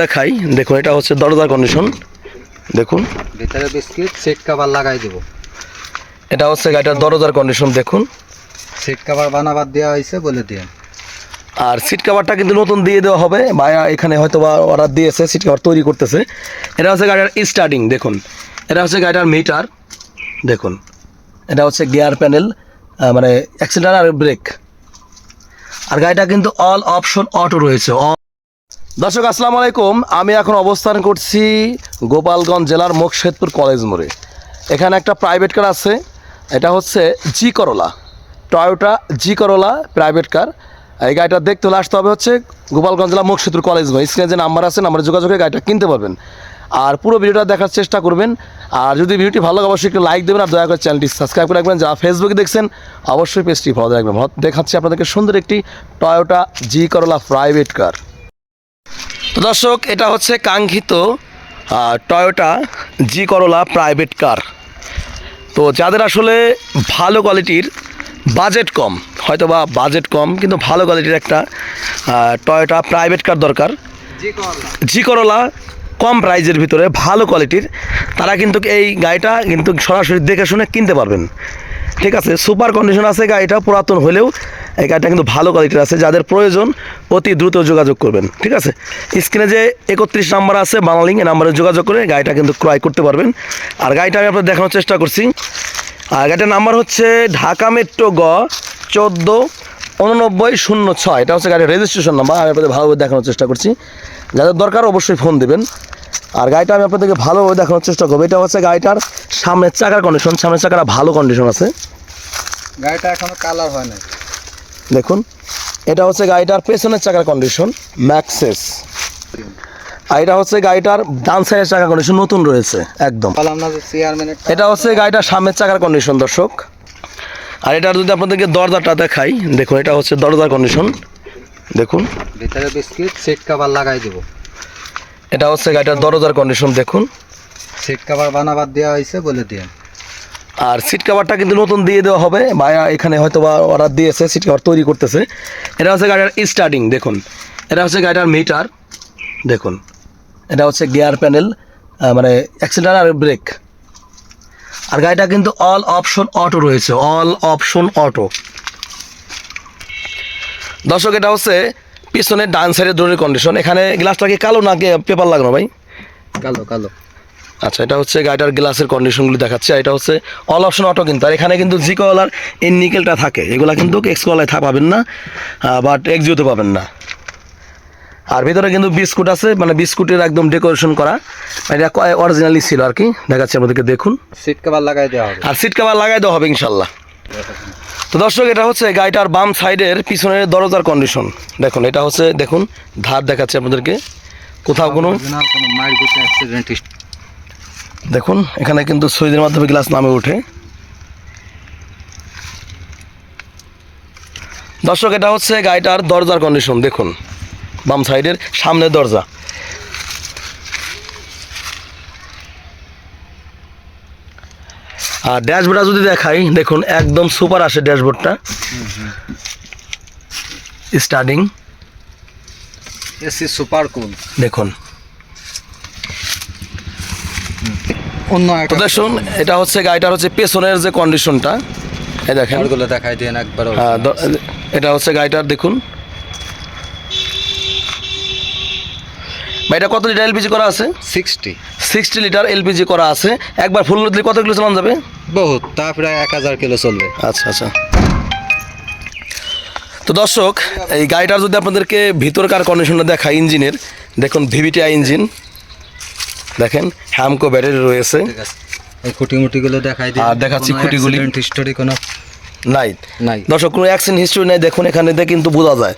দেখাই। দেখুন এটা হচ্ছে দরজার কন্ডিশন দেখুন। ভিতরে বিস্কিট সিট কভার লাগাই দেব। এটা হচ্ছে গাড়িটার দরজার কন্ডিশন দেখুন। সিট কভার বানাবার দেওয়া হয়েছে বলে দিয়ে আর সিট কাভারটা কিন্তু নতুন দিয়ে দেওয়া হবে। ভাইয়া এখানে হয়তো বা অর্ডার দিয়েছে সিট কাভার তৈরি করতেছে। এটা হচ্ছে গাড়িটার স্টার্টিং দেখুন। এটা হচ্ছে গাড়িটার মিটার দেখুন। এটা হচ্ছে গিয়ার প্যানেল মানে অ্যাক্সিডেন্ট আর ব্রেক আর গাড়িটা কিন্তু অল অপশন অটো রয়েছে দর্শক, আসসালামু আলাইকুম। আমি এখন অবস্থান করছি গোপালগঞ্জ জেলার মুকশেদপুর কলেজ মোড়ে। এখানে একটা প্রাইভেট কার আছে, এটা হচ্ছে জি করোলা টয়োটা জি করোলা প্রাইভেট কার এই গাড়িটা দেখতে হলে আসতে হবে হচ্ছে গোপালগঞ্জ জেলা মুকশেদপুর কলেজ মোড়ে। স্ক্রিনে যে নাম্বার আছে নাম্বারে যোগাযোগে গাড়িটা কিনতে পারবেন। আর পুরো ভিডিওটা দেখার চেষ্টা করবেন। আর যদি ভিডিওটি ভালো লাগে, অবশ্যই একটু লাইক দেবেন আর দয়া করে চ্যানেলটি সাবস্ক্রাইব করে রাখবেন। যারা ফেসবুকে দেখছেন, অবশ্যই পেজটি ফলো রাখবেন। দেখাচ্ছি আপনাদেরকে সুন্দর একটি টয়োটা জি করোলা প্রাইভেট কার তো দর্শক এটা হচ্ছে কাঙ্ক্ষিত টয়োটা জি করোলা প্রাইভেট কার তো যাদের আসলে ভালো কোয়ালিটির বাজেট কম হয়তো বা বাজেট কম কিন্তু ভালো কোয়ালিটির একটা টয়োটা প্রাইভেট কার দরকার। জি করলা কম প্রাইজের ভিতরে ভালো কোয়ালিটির তারা কিন্তু এই গাড়িটা কিন্তু সরাসরি দেখে শুনে কিনতে পারবেন। ঠিক আছে সুপার কন্ডিশন আছে গাড়িটা পুরাতন হলেও এই গাড়িটা কিন্তু ভালো কোয়ালিটির আছে। যাদের প্রয়োজন, অতি দ্রুত যোগাযোগ করবেন, ঠিক আছে? স্ক্রিনে যে একত্রিশ নাম্বার আছে বাংলালিং এই নাম্বারে যোগাযোগ করে গাড়িটা কিন্তু ক্রয় করতে পারবেন। আর গাড়িটা আমি আপনাদের দেখানোর চেষ্টা করছি। আর গাড়িটার নাম্বার হচ্ছে ঢাকা মেট্রো গ চোদ্দ উননব্বই শূন্য ছয়। এটা হচ্ছে গাড়ির রেজিস্ট্রেশন নাম্বার আমি আপনাদের ভালোভাবে দেখানোর চেষ্টা করছি। যাদের দরকার অবশ্যই ফোন দেবেন। আর গাড়িটা আমি আপনাদেরকে ভালোভাবে দেখানোর চেষ্টা করব। এটা হচ্ছে গাড়িটার সামনের চাকার কন্ডিশন সামনের চাকাটা ভালো কন্ডিশন আছে। গাড়িটা এখনও কালার হয় না দেখুন এটা হচ্ছে গাড়িটার পেছনের চাকার কন্ডিশন ম্যাক্সেস আর এটা হচ্ছে গাড়িটার ডান সাইডের চাকার কন্ডিশন নতুন রয়েছে একদম। এটা হচ্ছে গাড়িটার সামনের চাকার কন্ডিশন দর্শক। আর এটার যদি আপনাদেরকে দরজাটা দেখাই দেখুন এটা হচ্ছে দরজার কন্ডিশন দেখুন। ভিতরে বিস্কিট সিট কভার লাগাই দেব। এটা হচ্ছে গাড়িটার দরজার কন্ডিশন দেখুন। সিট কভার বানাবার দেওয়া হয়েছে বলে দিয়ে আর সিট কাভারটা কিন্তু নতুন দিয়ে দেওয়া হবে। ভাইয়া এখানে হয়তো বা অর্ডার দিয়েছে সিট কাভার তৈরি করতেছে। এটা হচ্ছে গাড়িটার স্টার্টিং দেখুন। এটা হচ্ছে গাড়িটার মিটার দেখুন। এটা হচ্ছে গিয়ার প্যানেল মানে অ্যাক্সিডেন্ট আর ব্রেক আর গাড়িটা কিন্তু অল অপশন অটো রয়েছে অল অপশন অটো দর্শক, এটা হচ্ছে পিছনের ডান সাইডের দড়ির কন্ডিশন এখানে গ্লাসটা কি কালো না পেপার লাগানো ভাই? কালো কালো। আচ্ছা এটা হচ্ছে গাড়িটার গ্লাসের কন্ডিশনগুলি দেখাচ্ছে এটা হচ্ছে অল অপশন অটো কিন্তু। আর এখানে কিন্তু জি কলার এই নিকেলটা থাকে। এগুলা কিন্তু এক্স কলায় থা পাবেন না বাট এক্সিওতে পাবেন না। আর ভিতরে কিন্তু বিস্কুট আছে মানে বিস্কুটের একদম ডেকোরেশন করা। এটা অরিজিনালি ছিল আর কি? দেখাচ্ছে আমাদেরকে দেখুন। সিট কভার লাগাই দেওয়া হবে। আর সিট কাভার লাগাই দেওয়া হবে ইনশাল্লাহ। তো দর্শক এটা হচ্ছে গাড়িটার বাম সাইডের পিছনের দরজার কন্ডিশন দেখুন এটা হচ্ছে দেখুন ধার দেখাচ্ছে আপনাদেরকে। কোথাও কোনো Original কোনো মাইল গেছে অ্যাক্সিডেন্ট দেখুন এখানে কিন্তু সুইচের মাধ্যমে গ্লাস নামে ওঠে। দর্শক এটা হচ্ছে গাড়িটার দরজার কন্ডিশন দেখুন বাম সাইডের সামনে দরজা। আর ড্যাশবোর্ডটা যদি দেখাই দেখুন একদম সুপার আসে ড্যাশবোর্ডটা। Starting AC super cool. দেখুন অন্য তো একটা দেখুন এটা হচ্ছে গাড়িটার হচ্ছে পেছনের যে কন্ডিশনটা এই দেখেন। দেখাই দেন একবার হ্যাঁ এটা হচ্ছে গাড়িটার দেখুন। ভাই এটা কত লিটার এলপিজি করা আছে? সিক্সটি। সিক্সটি লিটার এলপিজি করা আছে। একবার ফুল দিলে কত কিলো চালানো যাবে? বহুত তা প্রায় এক হাজার কিলো চলবে। আচ্ছা আচ্ছা। তো দর্শক এই গাড়িটার যদি আপনাদেরকে ভিতরকার কন্ডিশনটা দেখায় ইঞ্জিনের দেখুন ভিভিটিআই ইঞ্জিন। দেখেন হ্যামকো ব্যাটারি রয়েছে। এই দেখাই আর দেখাচ্ছি খুঁটিগুলি। হিস্টোরি কোনো নাই। নাই। দর্শক কোনো অ্যাক্সিডেন্ট হিস্ট্রি নেই দেখুন এখানে কিন্তু বোঝা যায়।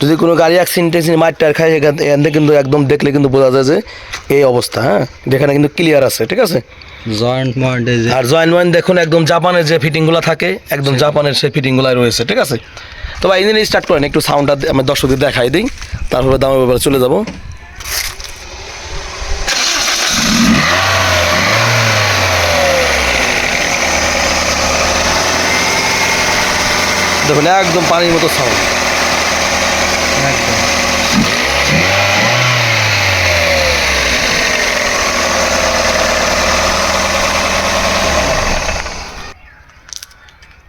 যদি কোনো গাড়ি অ্যাক্সিডেন্ট মার টায়ার খায় এখান থেকে কিন্তু একদম দেখলে কিন্তু বোঝা যায় যে এই অবস্থা হ্যাঁ? যেখানে কিন্তু ক্লিয়ার আছে ঠিক আছে? জয়েন্ট ময়েন্ট আর জয়েন্ট ওয়াইন দেখুন একদম জাপানের যে ফিটিংগুলো থাকে একদম জাপানের সেই ফিটিংগুলো রয়েছে ঠিক আছে? তো ভাই ইঞ্জিন স্টার্ট করেন একটু সাউন্ডটা আমি দর্শকদের দেখাই দিই। তারপরে দামের ব্যাপারে চলে যাব। দেখুন একদম পানির মতো সাউন্ড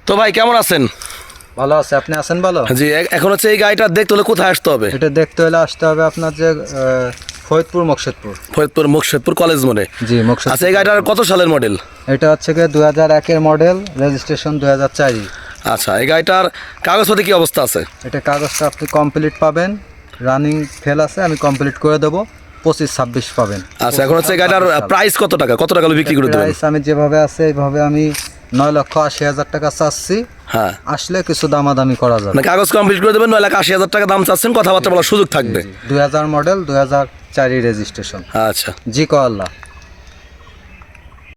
তো ভাই কেমন আছেন? ভালো আছে আপনি আছেন ভালো? জি এখন হচ্ছে এই গাড়িটা দেখতে হলে কোথায় আসতে হবে? এটা দেখতে হলে আসতে হবে আপনার যে ফরিদপুর মকসেদপুর। ফরিদপুর মকসেদপুর কলেজ মোড়ে? জি মকসেদ আচ্ছা এই গাড়িটার কত সালের মডেল এটা হচ্ছে গিয়ে দু হাজার একের মডেল রেজিস্ট্রেশন দু হাজার চারি আচ্ছা এই গাড়িটার কাগজপাতি কি অবস্থা আছে? এটা কাগজটা আপনি কমপ্লিট পাবেন। রানিং ফেল আছে আমি কমপ্লিট করে দেবো। পঁচিশ ছাব্বিশ পাবেন। আচ্ছা এখন হচ্ছে গাড়িটার প্রাইস কত টাকা? কত টাকা বিক্রি করে দেবেন? প্রাইস আমি যেভাবে আছে এইভাবে আমি নয় লক্ষ আশি হাজার টাকা চাচ্ছি। হ্যাঁ। আসলে কিছু দামাদামি করা যাবে। মানে কাগজ কমপ্লিট করে দেবেন নয় লাখ আশি হাজার টাকা দাম চাচ্ছেন কথাবার্তা বলার সুযোগ থাকবে। দুই হাজার মডেল দুই হাজার চারি রেজিস্ট্রেশন আচ্ছা। জি কো আল্লাহ।